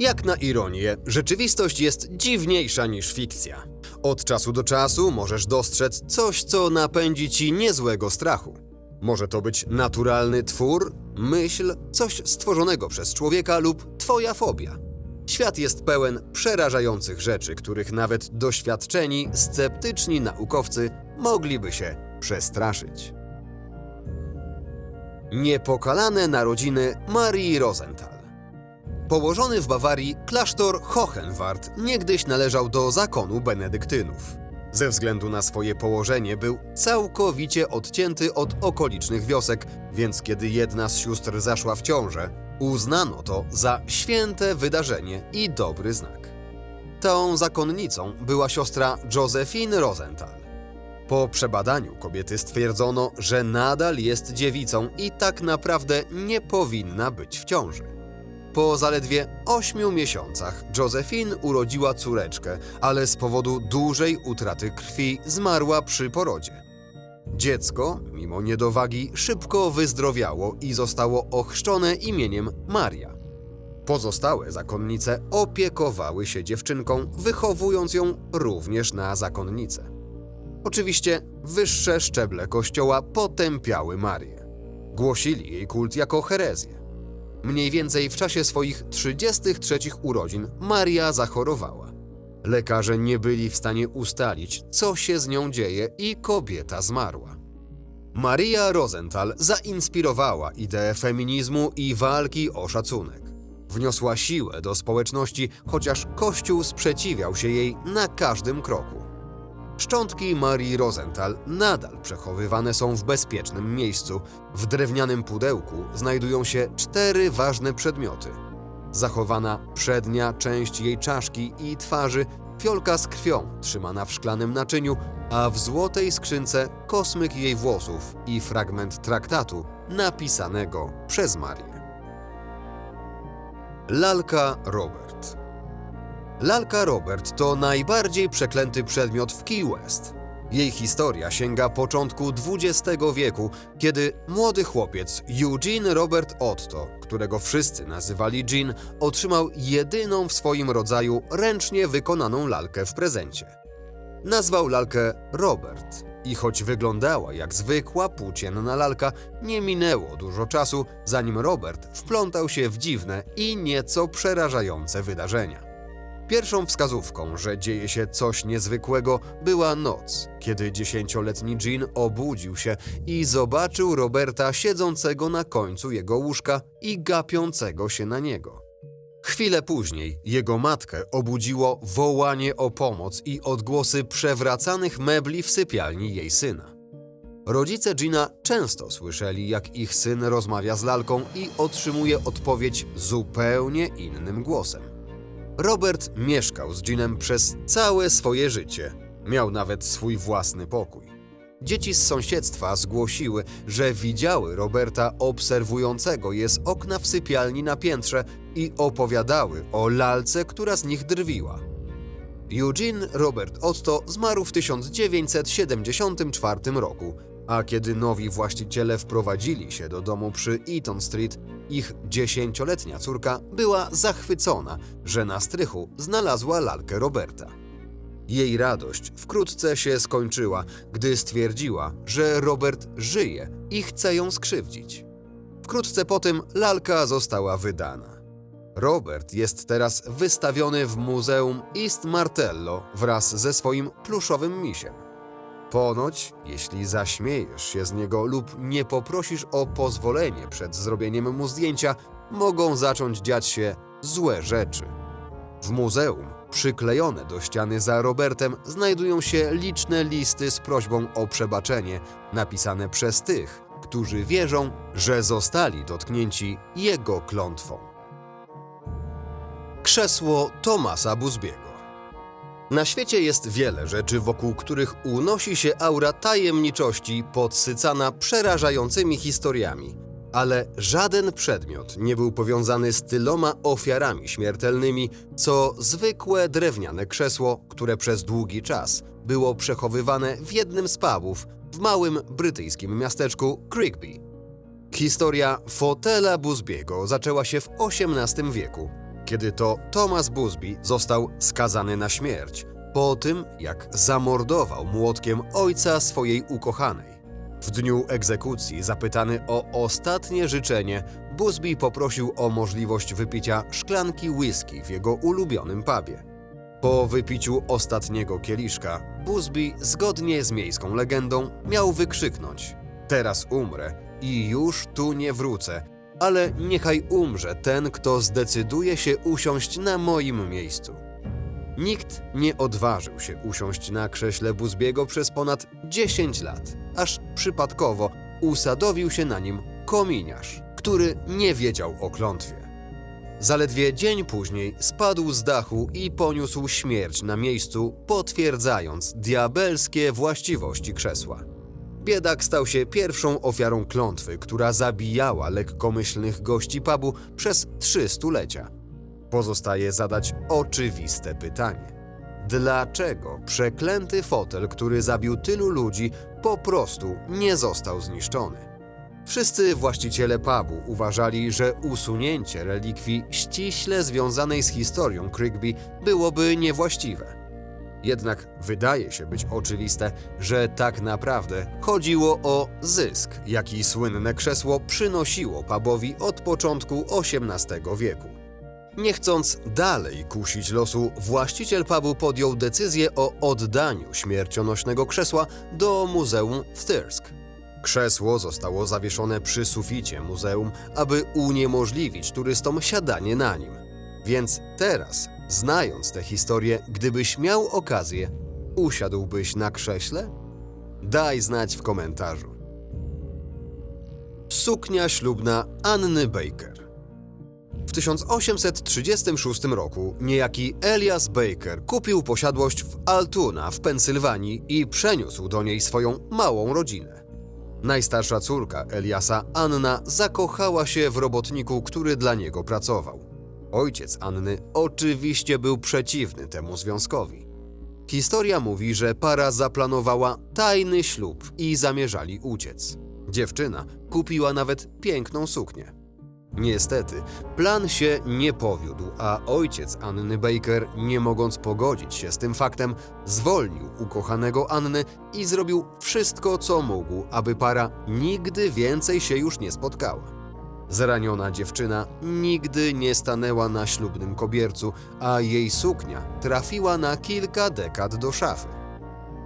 Jak na ironię, rzeczywistość jest dziwniejsza niż fikcja. Od czasu do czasu możesz dostrzec coś, co napędzi ci niezłego strachu. Może to być naturalny twór, myśl, coś stworzonego przez człowieka lub twoja fobia. Świat jest pełen przerażających rzeczy, których nawet doświadczeni, sceptyczni naukowcy mogliby się przestraszyć. Niepokalane narodziny Marii Rosenthal. Położony w Bawarii klasztor Hohenwart niegdyś należał do zakonu benedyktynów. Ze względu na swoje położenie był całkowicie odcięty od okolicznych wiosek, więc kiedy jedna z sióstr zaszła w ciążę, uznano to za święte wydarzenie i dobry znak. Tą zakonnicą była siostra Josephine Rosenthal. Po przebadaniu kobiety stwierdzono, że nadal jest dziewicą i tak naprawdę nie powinna być w ciąży. Po zaledwie 8 miesiącach Josephine urodziła córeczkę, ale z powodu dużej utraty krwi zmarła przy porodzie. Dziecko, mimo niedowagi, szybko wyzdrowiało i zostało ochrzczone imieniem Maria. Pozostałe zakonnice opiekowały się dziewczynką, wychowując ją również na zakonnicę. Oczywiście wyższe szczeble kościoła potępiały Marię. Głosili jej kult jako herezję. Mniej więcej w czasie swoich 33 urodzin Maria zachorowała. Lekarze nie byli w stanie ustalić, co się z nią dzieje i kobieta zmarła. Maria Rosenthal zainspirowała ideę feminizmu i walki o szacunek. Wniosła siłę do społeczności, chociaż Kościół sprzeciwiał się jej na każdym kroku. Szczątki Marii Rosenthal nadal przechowywane są w bezpiecznym miejscu. W drewnianym pudełku znajdują się cztery ważne przedmioty. Zachowana przednia część jej czaszki i twarzy, fiolka z krwią trzymana w szklanym naczyniu, a w złotej skrzynce kosmyk jej włosów i fragment traktatu napisanego przez Marię. Lalka Robert Lalka Robert to najbardziej przeklęty przedmiot w Key West. Jej historia sięga początku XX wieku, kiedy młody chłopiec Eugene Robert Otto, którego wszyscy nazywali Jean, otrzymał jedyną w swoim rodzaju ręcznie wykonaną lalkę w prezencie. Nazwał lalkę Robert i choć wyglądała jak zwykła płócienna lalka, nie minęło dużo czasu, zanim Robert wplątał się w dziwne i nieco przerażające wydarzenia. Pierwszą wskazówką, że dzieje się coś niezwykłego, była noc, kiedy dziesięcioletni Jean obudził się i zobaczył Roberta siedzącego na końcu jego łóżka i gapiącego się na niego. Chwilę później jego matkę obudziło wołanie o pomoc i odgłosy przewracanych mebli w sypialni jej syna. Rodzice Gina często słyszeli, jak ich syn rozmawia z lalką i otrzymuje odpowiedź zupełnie innym głosem. Robert mieszkał z Jeanem przez całe swoje życie. Miał nawet swój własny pokój. Dzieci z sąsiedztwa zgłosiły, że widziały Roberta obserwującego je z okna w sypialni na piętrze i opowiadały o lalce, która z nich drwiła. Eugene Robert Otto zmarł w 1974 roku, a kiedy nowi właściciele wprowadzili się do domu przy Eaton Street, ich dziesięcioletnia córka była zachwycona, że na strychu znalazła lalkę Roberta. Jej radość wkrótce się skończyła, gdy stwierdziła, że Robert żyje i chce ją skrzywdzić. Wkrótce po tym lalka została wydana. Robert jest teraz wystawiony w Muzeum East Martello wraz ze swoim pluszowym misiem. Ponoć, jeśli zaśmiejesz się z niego lub nie poprosisz o pozwolenie przed zrobieniem mu zdjęcia, mogą zacząć dziać się złe rzeczy. W muzeum, przyklejone do ściany za Robertem, znajdują się liczne listy z prośbą o przebaczenie, napisane przez tych, którzy wierzą, że zostali dotknięci jego klątwą. Krzesło Tomasa Busbiego na świecie jest wiele rzeczy, wokół których unosi się aura tajemniczości podsycana przerażającymi historiami. Ale żaden przedmiot nie był powiązany z tyloma ofiarami śmiertelnymi, co zwykłe drewniane krzesło, które przez długi czas było przechowywane w jednym z pubów w małym brytyjskim miasteczku Crickby. Historia fotela Busbiego zaczęła się w XVIII wieku, kiedy to Thomas Busby został skazany na śmierć po tym, jak zamordował młotkiem ojca swojej ukochanej. W dniu egzekucji, zapytany o ostatnie życzenie, Busby poprosił o możliwość wypicia szklanki whisky w jego ulubionym pubie. Po wypiciu ostatniego kieliszka, Busby, zgodnie z miejską legendą, miał wykrzyknąć: Teraz umrę i już tu nie wrócę, ale niechaj umrze ten, kto zdecyduje się usiąść na moim miejscu. Nikt nie odważył się usiąść na krześle Busbiego przez ponad 10 lat, aż przypadkowo usadowił się na nim kominiarz, który nie wiedział o klątwie. Zaledwie dzień później spadł z dachu i poniósł śmierć na miejscu, potwierdzając diabelskie właściwości krzesła. Biedak stał się pierwszą ofiarą klątwy, która zabijała lekkomyślnych gości pubu przez trzy stulecia. Pozostaje zadać oczywiste pytanie. Dlaczego przeklęty fotel, który zabił tylu ludzi, po prostu nie został zniszczony? Wszyscy właściciele pubu uważali, że usunięcie relikwii ściśle związanej z historią Crigby byłoby niewłaściwe. Jednak wydaje się być oczywiste, że tak naprawdę chodziło o zysk, jaki słynne krzesło przynosiło pubowi od początku XVIII wieku. Nie chcąc dalej kusić losu, właściciel pubu podjął decyzję o oddaniu śmiercionośnego krzesła do muzeum w Thirsk. Krzesło zostało zawieszone przy suficie muzeum, aby uniemożliwić turystom siadanie na nim. Więc teraz, znając tę historię, gdybyś miał okazję, usiadłbyś na krześle? Daj znać w komentarzu. Suknia ślubna Anny Baker. W 1836 roku niejaki Elias Baker kupił posiadłość w Altoona w Pensylwanii i przeniósł do niej swoją małą rodzinę. Najstarsza córka Eliasa, Anna, zakochała się w robotniku, który dla niego pracował. Ojciec Anny oczywiście był przeciwny temu związkowi. Historia mówi, że para zaplanowała tajny ślub i zamierzali uciec. Dziewczyna kupiła nawet piękną suknię. Niestety, plan się nie powiódł, a ojciec Anny Baker, nie mogąc pogodzić się z tym faktem, zwolnił ukochanego Anny i zrobił wszystko, co mógł, aby para nigdy więcej się już nie spotkała. Zraniona dziewczyna nigdy nie stanęła na ślubnym kobiercu, a jej suknia trafiła na kilka dekad do szafy.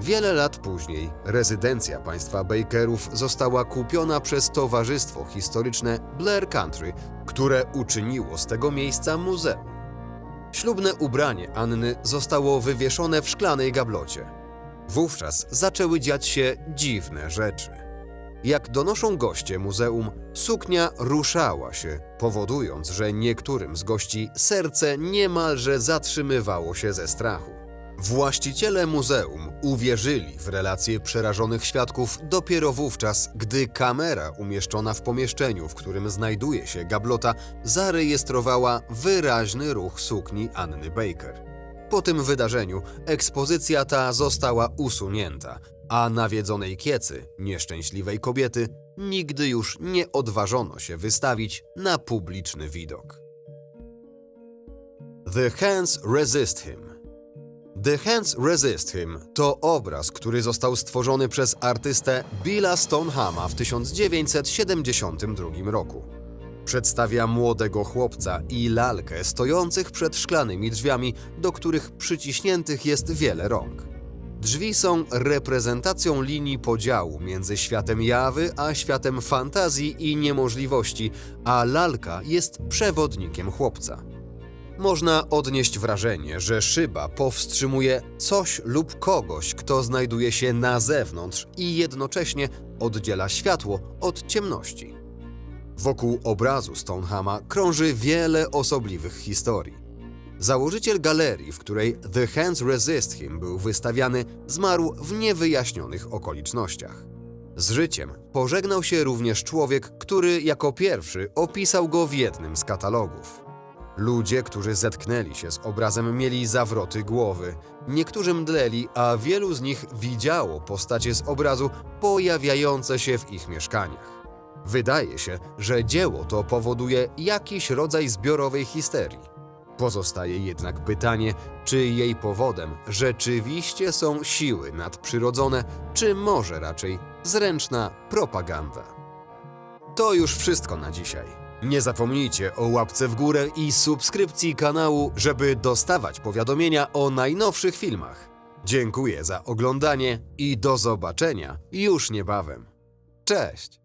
Wiele lat później rezydencja państwa Bakerów została kupiona przez Towarzystwo Historyczne Blair Country, które uczyniło z tego miejsca muzeum. Ślubne ubranie Anny zostało wywieszone w szklanej gablocie. Wówczas zaczęły dziać się dziwne rzeczy. Jak donoszą goście muzeum, suknia ruszała się, powodując, że niektórym z gości serce niemalże zatrzymywało się ze strachu. Właściciele muzeum uwierzyli w relacje przerażonych świadków dopiero wówczas, gdy kamera umieszczona w pomieszczeniu, w którym znajduje się gablota, zarejestrowała wyraźny ruch sukni Anny Baker. Po tym wydarzeniu ekspozycja ta została usunięta, a nawiedzonej kiecy, nieszczęśliwej kobiety, nigdy już nie odważono się wystawić na publiczny widok. The Hands Resist Him The Hands Resist Him to obraz, który został stworzony przez artystę Billa Stonehama w 1972 roku. Przedstawia młodego chłopca i lalkę stojących przed szklanymi drzwiami, do których przyciśniętych jest wiele rąk. Drzwi są reprezentacją linii podziału między światem jawy a światem fantazji i niemożliwości, a lalka jest przewodnikiem chłopca. Można odnieść wrażenie, że szyba powstrzymuje coś lub kogoś, kto znajduje się na zewnątrz i jednocześnie oddziela światło od ciemności. Wokół obrazu Stonehama krąży wiele osobliwych historii. Założyciel galerii, w której The Hands Resist Him był wystawiany, zmarł w niewyjaśnionych okolicznościach. Z życiem pożegnał się również człowiek, który jako pierwszy opisał go w jednym z katalogów. Ludzie, którzy zetknęli się z obrazem, mieli zawroty głowy. Niektórzy mdleli, a wielu z nich widziało postacie z obrazu pojawiające się w ich mieszkaniach. Wydaje się, że dzieło to powoduje jakiś rodzaj zbiorowej histerii. Pozostaje jednak pytanie, czy jej powodem rzeczywiście są siły nadprzyrodzone, czy może raczej zręczna propaganda. To już wszystko na dzisiaj. Nie zapomnijcie o łapce w górę i subskrypcji kanału, żeby dostawać powiadomienia o najnowszych filmach. Dziękuję za oglądanie i do zobaczenia już niebawem. Cześć!